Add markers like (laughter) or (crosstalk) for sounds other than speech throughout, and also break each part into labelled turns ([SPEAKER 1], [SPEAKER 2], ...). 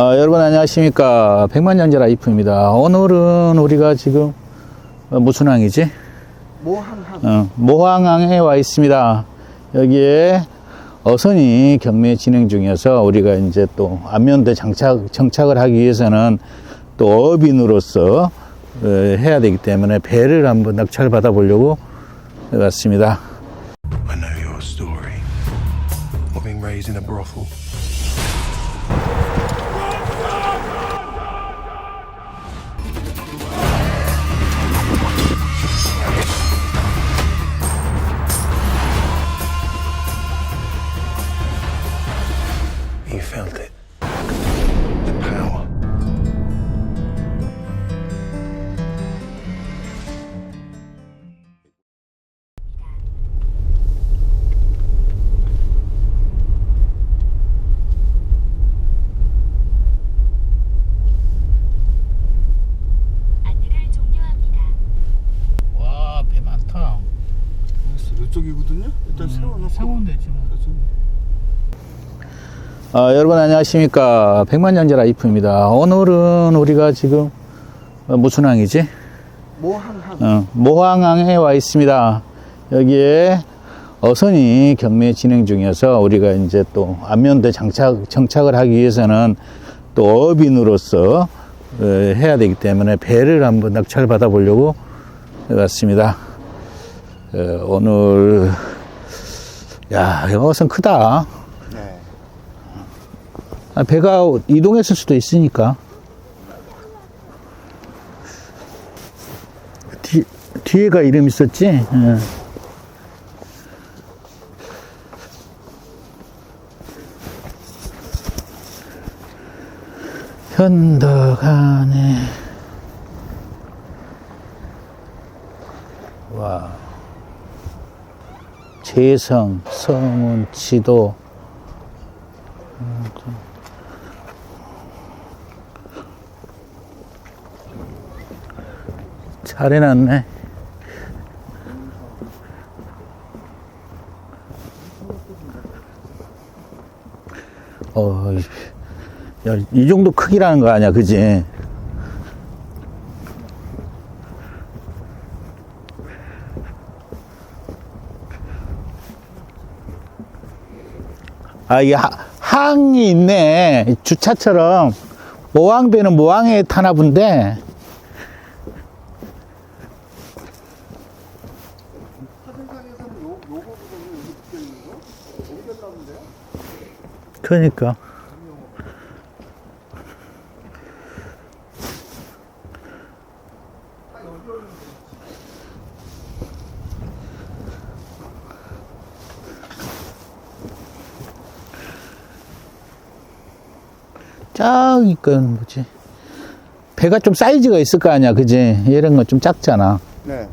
[SPEAKER 1] 어, 여러분 안녕하십니까. 백만년자 라이프입니다. 오늘은 우리가 지금 어, 무슨 항이지?
[SPEAKER 2] 모항항.
[SPEAKER 1] 어, 모항항에 와 있습니다. 여기에 어선이 경매 진행 중이어서 우리가 이제 또 안면대 장착 정착을 하기 위해서는 또 어빈으로서 어, 해야 되기 때문에 배를 한번 낙찰 받아 보려고 왔습니다.
[SPEAKER 3] I know your story. Of being raised in a brothel.
[SPEAKER 2] 일단 세워놓고.
[SPEAKER 1] 세우면 되지 뭐. 아, 여러분 안녕하십니까. 백만년자 라이프입니다. 오늘은 우리가 지금 어, 무슨 항이지?
[SPEAKER 2] 모항항.
[SPEAKER 1] 어, 모항항에 와 있습니다. 여기에 어선이 경매 진행 중이어서 우리가 이제 또 안면대 장착 정착을 하기 위해서는 또 어빈으로서 어, 해야 되기 때문에 배를 한번 낙찰 받아 보려고 왔습니다. 어, 오늘 야 어선 크다
[SPEAKER 2] 네.
[SPEAKER 1] 아, 배가 이동했을 수도 있으니까. 뒤, 뒤에가 이름 있었지? 예. 현덕안에 와 재성 성운 지도 잘 해놨네. 어, 이- 야, 이 정도 크기라는 거 아니야, 그지? 아, 하- 항이 있네. 주차처럼. 모항배는 모항에 타나 본데,
[SPEAKER 2] 사진상에서는 요 요거보다는 여기 붙여 있는 거 옮겼나 본데요.
[SPEAKER 1] 그러니까. 건 뭐지? 배가 좀 사이즈가 있을 거 아니야, 그지? 이런 건좀 작잖아.
[SPEAKER 2] 네.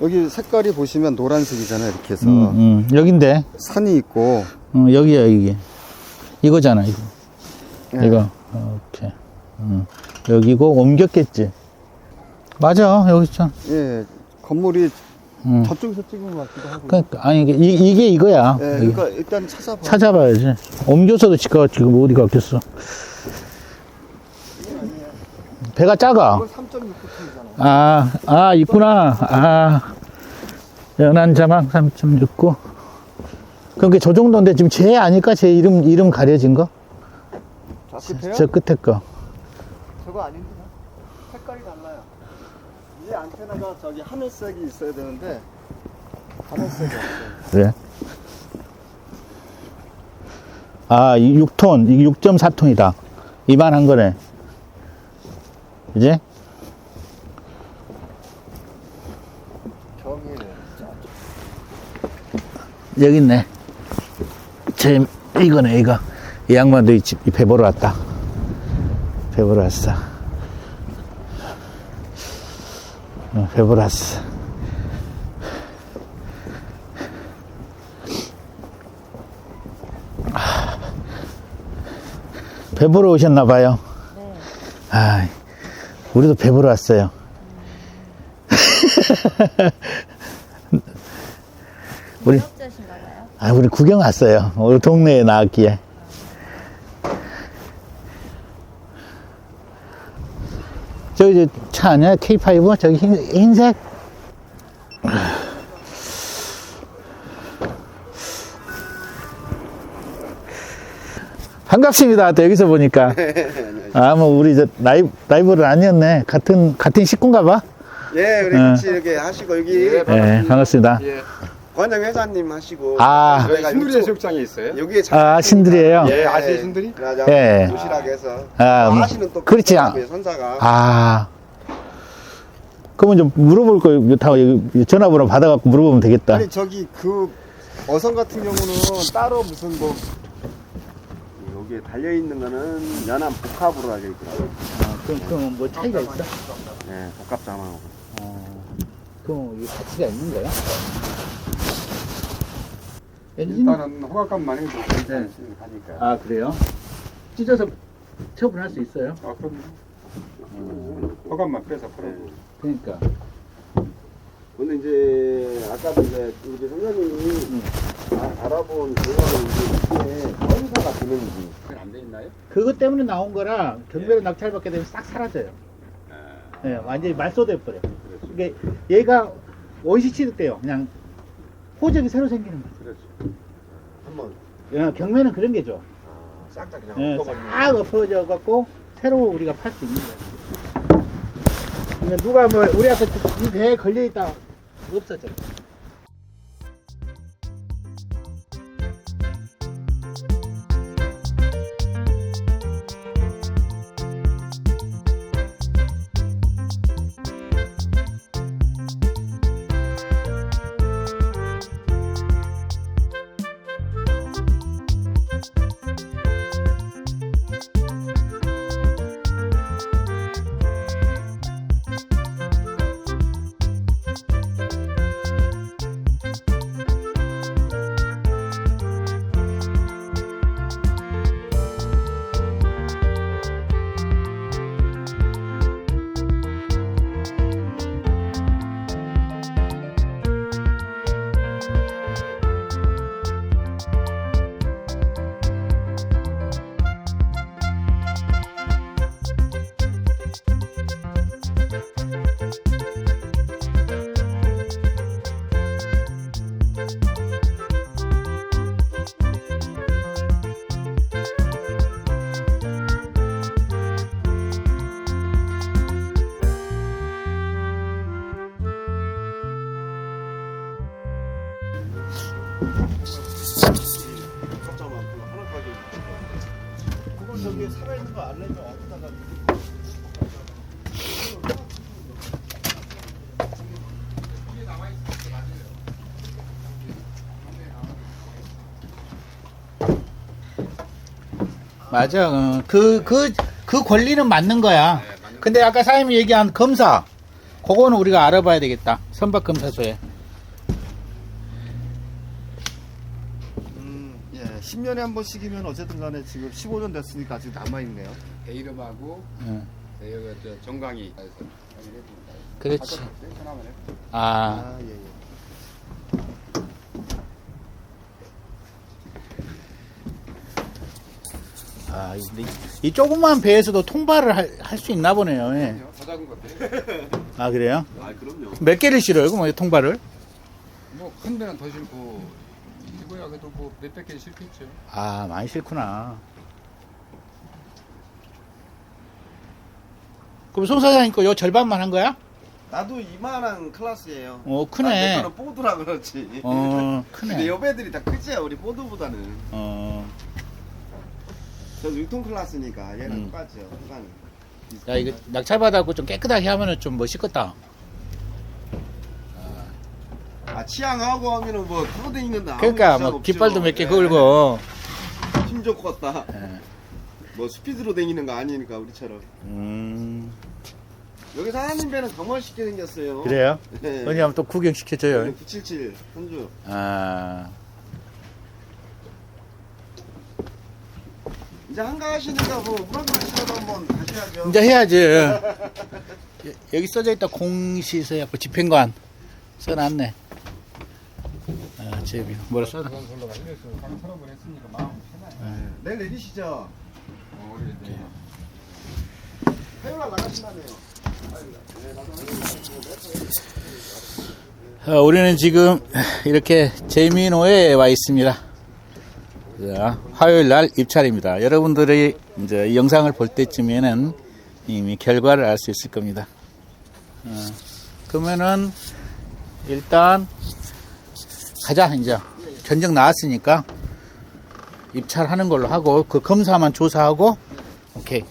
[SPEAKER 2] 여기 색깔이 보시면 노란색이잖아요. 이렇게 해서
[SPEAKER 1] 음, 음. 여긴데,
[SPEAKER 2] 산이 있고
[SPEAKER 1] 음, 여기야, 이게. 이거잖아, 이거.
[SPEAKER 2] 네.
[SPEAKER 1] 이거. 이렇게. 음. 여기고 옮겼겠지. 맞아, 여기 있잖아.
[SPEAKER 2] 예 건물이
[SPEAKER 1] 음.
[SPEAKER 2] 저쪽에서 찍은 것 같기도 하고.
[SPEAKER 1] 그러니까 아니 이게, 이- 이게 이거야.
[SPEAKER 2] 예,
[SPEAKER 1] 여기.
[SPEAKER 2] 그러니까 일단 찾아봐.
[SPEAKER 1] 찾아봐야지. 옮겨서도 지가 지금 어디 갔겠어. 배가 작아.
[SPEAKER 2] 이건 3.6톤이잖아.
[SPEAKER 1] 아, 아, 있구나. 아, 연안 자막 3.69. 그러니까 저 정도인데 지금 쟤 아닐까? 제 이름, 이름 가려진 거?
[SPEAKER 2] 저?
[SPEAKER 1] 저 끝에 거.
[SPEAKER 2] 저거 아닌데 색깔이 달라요. 이 안테나가 저기 하늘색이 있어야 되는데 하늘색이 없어요.
[SPEAKER 1] 그래. 아, 이 6톤, 이게 6.4톤이다. 이만한 거네. 이제?
[SPEAKER 2] 경일
[SPEAKER 1] 여기 있네. 제, 이거네, 이거. 이 양반도 이 집, 이 배 보러 왔다. 배 보러 왔어. 어, 배 보러 왔어. 아, 배 보러 오셨나봐요.
[SPEAKER 4] 네.
[SPEAKER 1] 아, 우리도 배 보러 왔어요. (laughs) 우리,
[SPEAKER 4] 구독자신가봐요.
[SPEAKER 1] 아, 우리 구경 왔어요. 우리 동네에 나왔기에. 저기 저차 아니야? K5? 저기 흰, 흰색? 반갑습니다. 또 여기서 보니까. (laughs) 아, 뭐, 우리 저, 라이, 라이벌은 아니었네. 같은, 같은 식구인가 봐.
[SPEAKER 2] 예, 우리
[SPEAKER 1] 네.
[SPEAKER 2] 같이 이렇게 하시고 여기
[SPEAKER 1] 네, 반갑습니다.
[SPEAKER 4] 예.
[SPEAKER 2] 권영 회장님 하시고
[SPEAKER 1] 아.
[SPEAKER 2] 저희가
[SPEAKER 4] 신들이
[SPEAKER 2] 이쪽-
[SPEAKER 4] 해수욕장에 있어요?
[SPEAKER 2] 여기에
[SPEAKER 1] 아, 신들이에요?
[SPEAKER 4] 예, 아시는 신들이?
[SPEAKER 2] 그래서
[SPEAKER 1] 예.
[SPEAKER 2] 도시락에 해서
[SPEAKER 1] 아, 뭐,
[SPEAKER 2] 하시는 또
[SPEAKER 1] 그렇지. 아.
[SPEAKER 2] 그 선사가
[SPEAKER 1] 아. 그러면 좀 물어볼 거, 다 여기 전화번호 받아갖고 물어보면 되겠다.
[SPEAKER 2] 아니 저기 그 어선 같은 경우는 따로 무슨 뭐 여기에 달려 있는 거는 연안 복합으로 달려 있더라고요.
[SPEAKER 1] 그럼, 그럼 뭐 차이가 있어?
[SPEAKER 2] 예, 복합 장하고
[SPEAKER 1] 그럼 이게 가치가 있는 거야? 엔진?
[SPEAKER 4] 일단은 허가값만 해도
[SPEAKER 1] 네.
[SPEAKER 4] 가니까.
[SPEAKER 1] 아, 그래요? 찢어서 처분할 수 있어요?
[SPEAKER 4] 아, 그럼요. 허가만 빼서 팔아도.
[SPEAKER 1] 그러니까.
[SPEAKER 2] 근데 이제 아까도 이제 우리 선생님이 아, 알아본 결과는 이제 이게 선사가 되는지
[SPEAKER 4] 안 돼 있나요?
[SPEAKER 1] 그것 때문에 나온 거라 경매로 낙찰받게 되면 싹 사라져요. 네, 완전히 말소돼 버려. 이게 얘가 원시 취득돼요. 그냥 호적이 새로 생기는 거죠.
[SPEAKER 4] 그렇죠.
[SPEAKER 2] 한번
[SPEAKER 1] 예, 경매는 그런 게죠.
[SPEAKER 2] 싹 다 그냥
[SPEAKER 1] 예,
[SPEAKER 2] 엎어버리는
[SPEAKER 1] 싹 엎어져 갖고 새로 우리가 팔 수 있는 거예요. 그러니까 누가 뭐 우리 앞에 이 배에 걸려 있다 없어져. 맞아. 어, 그, 그, 그 권리는 맞는 거야. 근데 아까 사장님이 얘기한 검사, 그거는 우리가 알아봐야 되겠다. 선박검사소에.
[SPEAKER 2] 음, 예, 10년에 한 번씩이면 어쨌든 간에 지금 15년 됐으니까 아직 남아있네요.
[SPEAKER 4] 내 이름하고
[SPEAKER 1] 응.
[SPEAKER 4] 내 여기 저 정강이.
[SPEAKER 1] 그렇지.
[SPEAKER 4] 전화만 해.
[SPEAKER 1] 아,
[SPEAKER 2] 아, 예, 예.
[SPEAKER 1] 아, 이, 이 조그만 배에서도 통발을 할 수 있나 보네요. 예.
[SPEAKER 4] 더 작은 건데.
[SPEAKER 1] 아, 그래요?
[SPEAKER 2] 아, 그럼요.
[SPEAKER 1] 몇 개를 실어요, 그럼 이 통발을?
[SPEAKER 4] 뭐큰 데는 더 싫고 이거야 그래도 뭐 몇백 개 싫겠죠.
[SPEAKER 1] 아, 많이 싫구나. 그럼 송 사장님 거요 절반만 한 거야?
[SPEAKER 2] 나도 이만한 클래스예요.
[SPEAKER 1] 어,
[SPEAKER 2] 내
[SPEAKER 1] 크네.
[SPEAKER 2] 거는 보드라 그렇지.
[SPEAKER 1] 어,
[SPEAKER 2] 근데
[SPEAKER 1] 크네.
[SPEAKER 2] 여배들이 다 크지, 우리 보드보다는.
[SPEAKER 1] 어,
[SPEAKER 2] 저 유통 클래스니까 얘는
[SPEAKER 1] 음.
[SPEAKER 2] 똑같죠, 후간이.
[SPEAKER 1] 야, 이거 낙찰받아갖고 좀 깨끗하게 하면은 좀 멋있겠다.
[SPEAKER 2] 아, 치앙하고 하면은 뭐, 그거 돼 있는데. 아무
[SPEAKER 1] 그러니까, 뭐,
[SPEAKER 2] 없죠.
[SPEAKER 1] 깃발도 몇 개
[SPEAKER 2] 예.
[SPEAKER 1] 걸고.
[SPEAKER 2] 힘 좋고 다
[SPEAKER 1] 예.
[SPEAKER 2] 뭐, 스피드로 다니는 거 아니니까, 우리처럼.
[SPEAKER 1] 음,
[SPEAKER 2] 여기 사장님 배는 더 멋있게 생겼어요.
[SPEAKER 1] 그래요?
[SPEAKER 2] 네.
[SPEAKER 1] 언제 한번 또 구경시켜줘요.
[SPEAKER 2] 977 현주.
[SPEAKER 1] 아,
[SPEAKER 2] 이제 한가하시니까 뭐, 물어보시라도 한번 가셔야죠.
[SPEAKER 1] 이제 해야지. 여- 여기 써져 있다 공시서약부 집행관 써놨네. 아, 제비 뭐라?
[SPEAKER 4] 그건 별로 가 이래서 방 서랍을 했으니까 마음 편하요.
[SPEAKER 2] 내일 내리시죠.
[SPEAKER 4] 어, 우리 이제
[SPEAKER 2] 화요일 날 나가신다며요.
[SPEAKER 1] 어, 우리는 지금 이렇게 재미노에 와 있습니다. 자, 화요일 날 입찰입니다. 여러분들이 이제 이 영상을 볼 때쯤에는 이미 결과를 알 수 있을 겁니다. 어, 그러면은 일단 가자 이제 견적 나왔으니까 입찰하는 걸로 하고 그 검사만 조사하고 오케이.